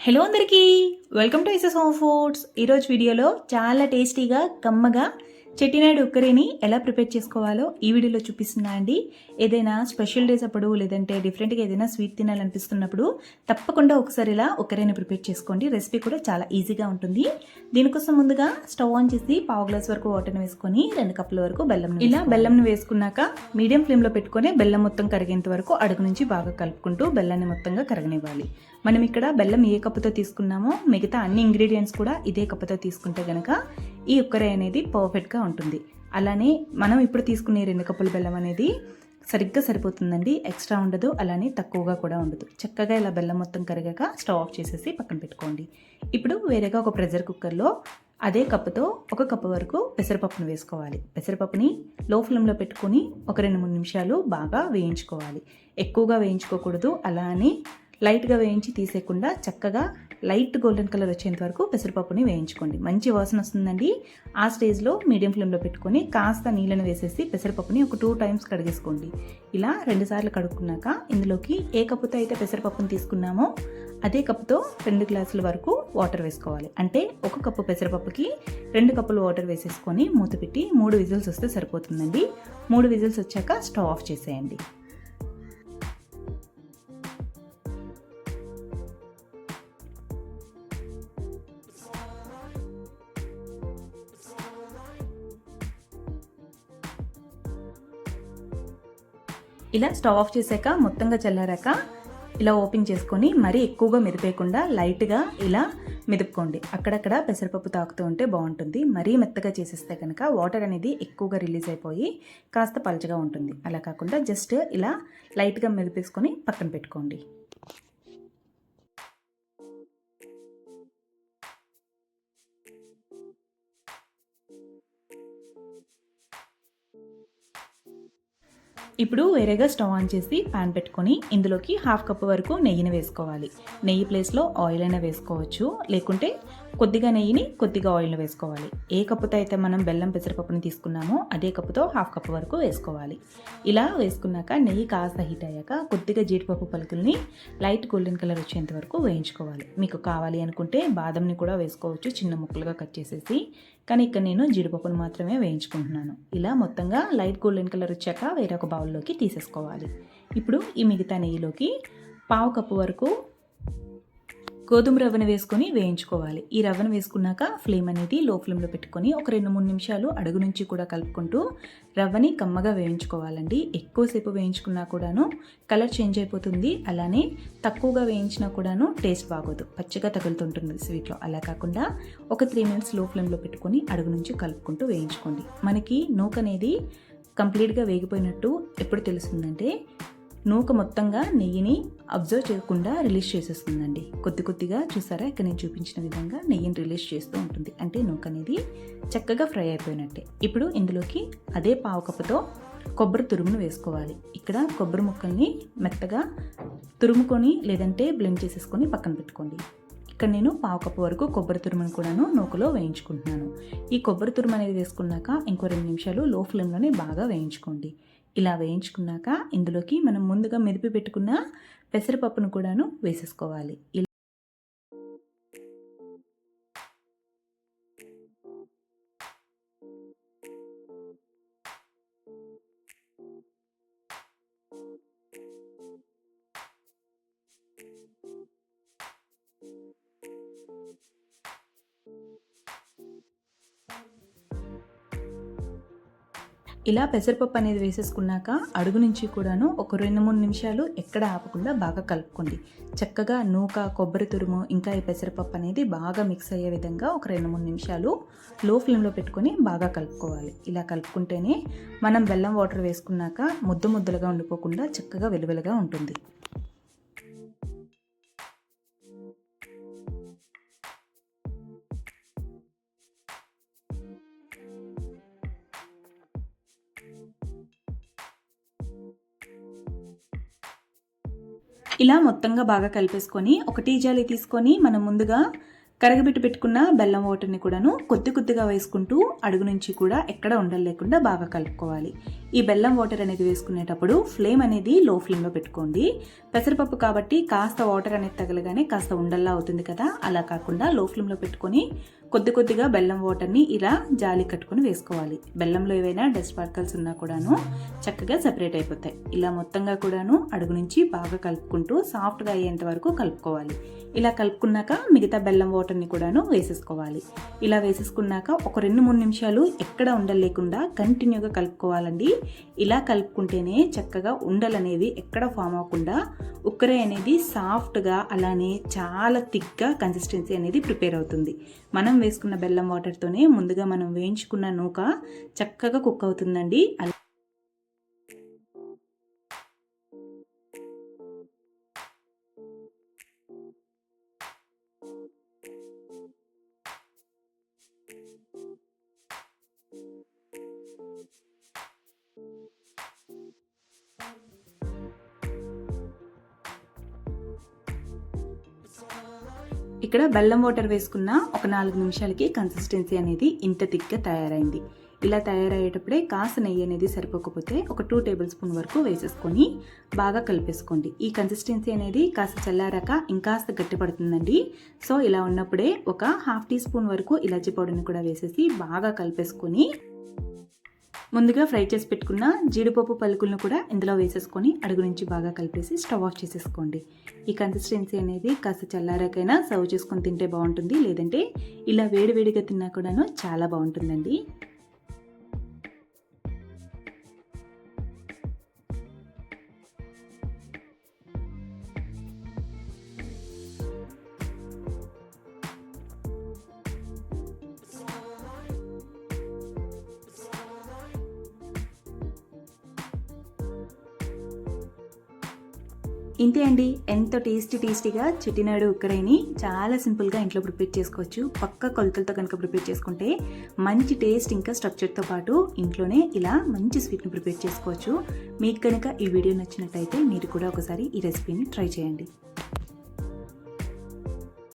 Hello అందరికీ. Welcome to ఐసెస్ home foods ఈరోజు వీడియోలో చాలా టేస్టీగా కమ్మగా చెట్టినాడు ఉక్కరిని ఎలా ప్రిపేర్ చేసుకోవాలో ఈ వీడియోలో చూపిస్తున్నా అండి. ఏదైనా స్పెషల్ డేస్ అప్పుడు లేదంటే డిఫరెంట్గా ఏదైనా స్వీట్ తినాలనిపిస్తున్నప్పుడు తప్పకుండా ఒకసారి ఇలా ఉక్కరిని ప్రిపేర్ చేసుకోండి. రెసిపీ కూడా చాలా ఈజీగా ఉంటుంది. దీనికోసం ముందుగా స్టవ్ ఆన్ చేసి పావు గ్లాస్ వరకు వాటర్ని వేసుకొని రెండు కప్పుల వరకు బెల్లం ఇలా బెల్లంని వేసుకున్నాక మీడియం ఫ్లేమ్లో పెట్టుకొని బెల్లం మొత్తం కరిగేంత వరకు అడుగు నుంచి బాగా కలుపుకుంటూ బెల్లాన్ని మొత్తంగా కరగనివ్వాలి. మనం ఇక్కడ బెల్లం ఏ కప్పుతో తీసుకున్నామో మిగతా అన్ని ఇంగ్రీడియంట్స్ కూడా ఇదే కప్పుతో తీసుకుంటే గనక ఈ ఉక్కర అనేది పర్ఫెక్ట్గా ఉంటుంది. అలానే మనం ఇప్పుడు తీసుకునే రెండు కప్పుల బెల్లం అనేది సరిగ్గా సరిపోతుందండి. ఎక్స్ట్రా ఉండదు అలానే తక్కువగా కూడా ఉండదు. చక్కగా ఇలా బెల్లం మొత్తం కరిగాక స్టవ్ ఆఫ్ చేసేసి పక్కన పెట్టుకోండి. ఇప్పుడు వేరేగా ఒక ప్రెషర్ కుక్కర్లో అదే కప్పుతో ఒక కప్పు వరకు పెసరపప్పును వేసుకోవాలి. పెసరపప్పుని లో ఫ్లేమ్లో పెట్టుకొని ఒక రెండు మూడు నిమిషాలు బాగా వేయించుకోవాలి. ఎక్కువగా వేయించుకోకూడదు అలా అని లైట్గా వేయించి తీసేయకుండా చక్కగా లైట్ గోల్డెన్ కలర్ వచ్చేంత వరకు పెసరపప్పుని వేయించుకోండి. మంచి వాసన వస్తుందండి. ఆ స్టేజ్లో మీడియం ఫ్లేమ్లో పెట్టుకొని కాస్త నీళ్ళని వేసేసి పెసరపప్పుని ఒక టూ టైమ్స్ కడిగేసుకోండి. ఇలా రెండుసార్లు కడుక్కున్నాక ఇందులోకి ఏ కప్పుతో అయితే పెసరపప్పుని తీసుకున్నామో అదే కప్పుతో రెండు గ్లాసుల వరకు వాటర్ వేసుకోవాలి. అంటే ఒక కప్పు పెసరపప్పుకి రెండు కప్పులు వాటర్ వేసేసుకొని మూత పెట్టి మూడు విజిల్స్ వస్తే సరిపోతుందండి. మూడు విజిల్స్ వచ్చాక స్టవ్ ఆఫ్ చేసేయండి. ఇలా స్టవ్ ఆఫ్ చేశాక మొత్తంగా చల్లారాక ఇలా ఓపెన్ చేసుకొని మరీ ఎక్కువగా మెదిపేయకుండా లైట్గా ఇలా మెదుపుకోండి. అక్కడక్కడ పెసరపప్పు తాకుతూ ఉంటే బాగుంటుంది. మరీ మెత్తగా చేసేస్తే కనుక వాటర్ అనేది ఎక్కువగా రిలీజ్ అయిపోయి కాస్త పలచగా ఉంటుంది. అలా కాకుండా జస్ట్ ఇలా లైట్గా మెదిపేసుకొని పక్కన పెట్టుకోండి. ఇప్పుడు వేరేగా స్టవ్ ఆన్ చేసి పాన్ పెట్టుకొని ఇందులోకి హాఫ్ కప్ వరకు నెయ్యిని వేసుకోవాలి. నెయ్యి ప్లేస్లో ఆయిల్ అయినా వేసుకోవచ్చు. లేకుంటే కొద్దిగా నెయ్యిని కొద్దిగా ఆయిల్ వేసుకోవాలి. ఏ కప్పుతో అయితే మనం బెల్లం పెసరపప్పుని తీసుకున్నామో అదే కప్పుతో హాఫ్ కప్ వరకు వేసుకోవాలి. ఇలా వేసుకున్నాక నెయ్యి కాస్త హీట్ అయ్యాక కొద్దిగా జీడిపప్పు పలుకుల్ని లైట్ గోల్డెన్ కలర్ వచ్చేంత వరకు వేయించుకోవాలి. మీకు కావాలి అనుకుంటే బాదంని కూడా వేసుకోవచ్చు. చిన్న ముక్కలుగా కట్ చేసేసి కానీ ఇక్కడ నేను జీడిపప్పును మాత్రమే వేయించుకుంటున్నాను. ఇలా మొత్తంగా లైట్ గోల్డెన్ కలర్ వచ్చాక వేరొక బౌల్లోకి తీసేసుకోవాలి. ఇప్పుడు ఈ మిగతా నెయ్యిలోకి పావు కప్పు వరకు గోధుమ రవ్వను వేసుకొని వేయించుకోవాలి. ఈ రవ్వను వేసుకున్నాక ఫ్లేమ్ అనేది లో ఫ్లేమ్లో పెట్టుకొని ఒక రెండు మూడు నిమిషాలు అడుగు నుంచి కూడా కలుపుకుంటూ రవ్వని కమ్మగా వేయించుకోవాలండి. ఎక్కువసేపు వేయించుకున్నా కూడాను కలర్ చేంజ్ అయిపోతుంది. అలానే తక్కువగా వేయించినా కూడాను టేస్ట్ బాగోదు. పచ్చగా తగులుతుంటుంది స్వీట్లో. అలా కాకుండా ఒక త్రీ మినిట్స్లో ఫ్లేమ్లో పెట్టుకొని అడుగు నుంచి కలుపుకుంటూ వేయించుకోండి. మనకి నూక అనేది కంప్లీట్గా వేగిపోయినట్టు ఎప్పుడు తెలుస్తుందంటే నూక మొత్తంగా నెయ్యిని అబ్జర్వ్ చేయకుండా రిలీజ్ చేసేస్తుందండి. కొద్ది కొద్దిగా చూసారా? ఇక్కడ నేను చూపించిన విధంగా నెయ్యిని రిలీజ్ చేస్తూ ఉంటుంది. అంటే నూక అనేది చక్కగా ఫ్రై అయిపోయినట్టే. ఇప్పుడు ఇందులోకి అదే పావు కప్పుతో కొబ్బరి తురుమును వేసుకోవాలి. ఇక్కడ కొబ్బరి ముక్కల్ని మెత్తగా తురుముకొని లేదంటే బ్లెండ్ చేసేసుకొని పక్కన పెట్టుకోండి. ఇక్కడ నేను పావు కప్పు వరకు కొబ్బరి తురుమును కూడాను నూకలో వేయించుకుంటున్నాను. ఈ కొబ్బరి తురుము అనేది వేసుకున్నాక ఇంకో రెండు నిమిషాలు లో ఫ్లేమ్లోనే బాగా వేయించుకోండి. ఇలా వేయించుకున్నాక ఇందులోకి మనం ముందుగా మెదిపి పెట్టుకున్న పెసరపప్పును కూడాను వేసేసుకోవాలి. ఇలా పెసరపప్పు అనేది వేసేసుకున్నాక అడుగు నుంచి కూడాను ఒక రెండు మూడు నిమిషాలు ఎక్కడ ఆపకుండా బాగా కలుపుకోండి. చక్కగా నూక కొబ్బరి తురుము ఇంకా ఈ పెసరపప్పు అనేది బాగా మిక్స్ అయ్యే విధంగా ఒక రెండు మూడు నిమిషాలు లో ఫ్లేమ్లో పెట్టుకొని బాగా కలుపుకోవాలి. ఇలా కలుపుకుంటేనే మనం బెల్లం వాటర్ వేసుకున్నాక ముద్ద ముద్దలుగా ఉండిపోకుండా చక్కగా వెలువెలుగా ఉంటుంది. ఇలా మొత్తంగా బాగా కలిపేసుకొని ఒక టీ జాలి తీసుకొని మనం ముందుగా కరగబెట్టి పెట్టుకున్న బెల్లం వాటర్ని కూడాను కొద్ది కొద్దిగా వేసుకుంటూ అడుగు నుంచి కూడా ఎక్కడ ఉండలు లేకుండా బాగా కలుపుకోవాలి. ఈ బెల్లం వాటర్ అనేది వేసుకునేటప్పుడు ఫ్లేమ్ అనేది లో ఫ్లేమ్లో పెట్టుకోండి. పెసరపప్పు కాబట్టి కాస్త వాటర్ అనేది తగలగానే కాస్త ఉండల్లా అవుతుంది కదా? అలా కాకుండా లో ఫ్లేమ్లో పెట్టుకొని కొద్ది కొద్దిగా బెల్లం వాటర్ని ఇలా జాలి కట్టుకొని వేసుకోవాలి. బెల్లంలో ఏవైనా డస్ట్ పార్కల్స్ ఉన్నా కూడాను చక్కగా సెపరేట్ అయిపోతాయి. ఇలా మొత్తంగా కూడాను అడుగు నుంచి బాగా కలుపుకుంటూ సాఫ్ట్గా అయ్యేంత వరకు కలుపుకోవాలి. ఇలా కలుపుకున్నాక మిగతా బెల్లం వాటర్ని కూడాను వేసేసుకోవాలి. ఇలా వేసేసుకున్నాక ఒక రెండు మూడు నిమిషాలు ఎక్కడ ఉండలేకుండా కంటిన్యూగా కలుపుకోవాలండి. ఇలా కలుపుకుంటేనే చక్కగా ఉండలు అనేవి ఎక్కడ ఫామ్ అవ్వకుండా ఉక్కరే అనేది సాఫ్ట్గా అలానే చాలా థిక్గా కన్సిస్టెన్సీ అనేది ప్రిపేర్ అవుతుంది. మనం వేసుకున్న బెల్లం వాటర్తోనే ముందుగా మనం వేయించుకున్న నూక చక్కగా కుక్ అవుతుందండి. ఇక్కడ బెల్లం వాటర్ వేసుకున్న ఒక నాలుగు నిమిషాలకి కన్సిస్టెన్సీ అనేది ఇంత తిక్గా తయారైంది. ఇలా తయారయ్యేటప్పుడే కాస్త నెయ్యి అనేది సరిపోకపోతే ఒక టూ టేబుల్ స్పూన్ వరకు వేసేసుకొని బాగా కలిపేసుకోండి. ఈ కన్సిస్టెన్సీ అనేది కాస్త చల్లారాక ఇంకాస్త గట్టిపడుతుందండి. సో ఇలా ఉన్నప్పుడే ఒక హాఫ్ టీ స్పూన్ వరకు ఇలాచీ పౌడర్ని కూడా వేసేసి బాగా కలిపేసుకొని ముందుగా ఫ్రై చేసి పెట్టుకున్న జీడిపప్పు పలుకులను కూడా ఇందులో వేసేసుకొని అడుగు నుంచి బాగా కలిపేసి స్టవ్ ఆఫ్ చేసేసుకోండి. ఈ కన్సిస్టెన్సీ అనేది కాస్త చల్లారాకైనా సర్వ్ చేసుకొని తింటే బాగుంటుంది లేదంటే ఇలా వేడివేడిగా తిన్నా కూడాను చాలా బాగుంటుందండి. ఇంతే అండి. ఎంతో టేస్టీ టేస్టీగా చెట్టినాడు ఉక్కరైని చాలా సింపుల్గా ఇంట్లో ప్రిపేర్ చేసుకోవచ్చు. పక్క కొలతలతో కనుక ప్రిపేర్ చేసుకుంటే మంచి టేస్ట్ ఇంకా స్ట్రక్చర్తో పాటు ఇంట్లోనే ఇలా మంచి స్వీట్ని ప్రిపేర్ చేసుకోవచ్చు. మీకు కనుక ఈ వీడియో నచ్చినట్టయితే మీరు కూడా ఒకసారి ఈ రెసిపీని ట్రై చేయండి.